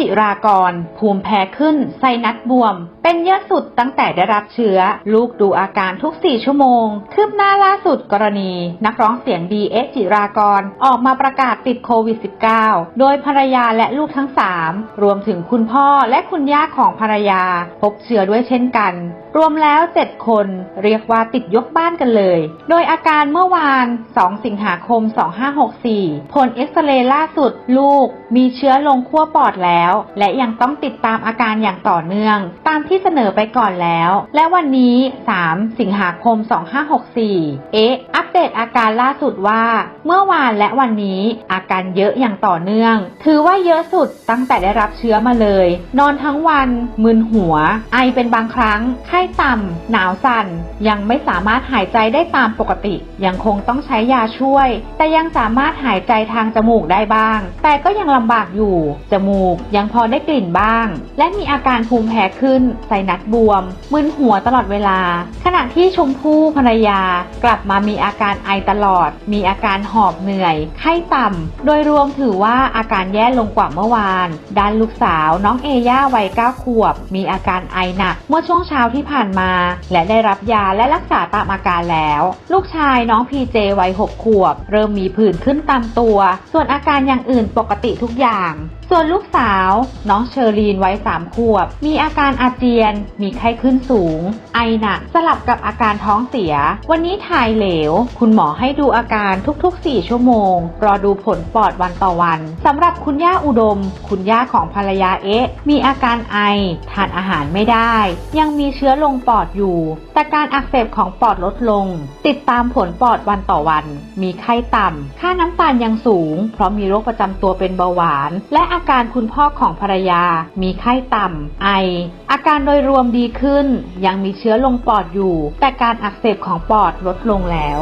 จิรากร ภูมิแพ้ขึ้น ไซนัสบวม เป็นเยอะสุดตั้งแต่ได้รับเชื้อ ลูกดูอาการทุก 4 ชั่วโมง คืบหน้าล่าสุดกรณี นักร้องเสียงดีเอสจิรากร ออกมาประกาศติดโควิด -19 โดยภรรยาและลูกทั้ง 3 รวมถึงคุณพ่อและคุณย่าของภรรยา พบเชื้อด้วยเช่นกัน รวมแล้ว 7 คน เรียกว่าติดยกบ้านกันเลย โดยอาการเมื่อวาน 2 สิงหาคม 2564 ผลเอ็กซเรย์ล่าสุดลูก มีเชื้อลงขั้วปอดแล้วและยังต้องติดตามอาการอย่างต่อเนื่องตามที่เสนอไปก่อนแล้ว และวันนี้ 3 สิงหาคม 2564 เอ๊ะ อัปเดตอาการล่าสุดว่า เมื่อวานและวันนี้อาการเยอะอย่างต่อเนื่อง ถือว่าเยอะสุดตั้งแต่ได้รับเชื้อมาเลย นอนทั้งวัน มึนหัว ไอเป็นบางครั้ง ไข้ต่ำ หนาวสั่น ยังไม่สามารถหายใจได้ตามปกติ ยังคงต้องใช้ยาช่วย แต่ยังสามารถหายใจทางจมูกได้บ้าง แต่ก็ยังลำบากอยู่ จมูกยังพอได้กลิ่นบ้าง และมีอาการภูมิแพ้ขึ้นไซนัสบวม มึนหัวตลอดเวลา ขณะที่ชมพู่ภรรยากลับมามีอาการไอตลอด มีอาการหอบเหนื่อย ไข้ต่ำ โดยรวมถือว่าอาการแย่ลงกว่าเมื่อวาน ด้านลูกสาวน้องเอย่าวัย9ขวบ มีอาการไอหนักเมื่อช่วงเช้าที่ผ่านมา และได้รับยาและรักษาตามอาการแล้ว ลูกชายน้องพีเจวัย6ขวบ เริ่มมีผื่นขึ้นตามตัว ส่วนอาการอย่างอื่นปกติทุกอย่าง ส่วนลูกสาว น้องเชอรีนวัย3ขวบ มีอาการอาเจียน มีไข้ขึ้นสูง ไอหนักสลับกับอาการท้องเสีย วันนี้ถ่ายเหลว คุณหมอให้ดูอาการทุกๆ 4 ชั่วโมง รอดูผลปอดวันต่อวันสำหรับคุณย่าอุดม คุณย่าของภรรยาเอ๊ะ มีอาการไอ ทานอาหารไม่ได้ ยังมีเชื้อลงปอดอยู่ แต่การอักเสบของปอดลดลง ติดตามผลปอดวันต่อวัน มีไข้ต่ำค่าน้ำตาลยังสูง เพราะมีโรคประจำตัวเป็นเบาหวาน และอาการคุณพ่อของภรรยา มีไข้ต่ำ ไอ อาการโดยรวมดีขึ้น ยังมีเชื้อลงปอดอยู่ แต่การอักเสบของปอดลดลงแล้ว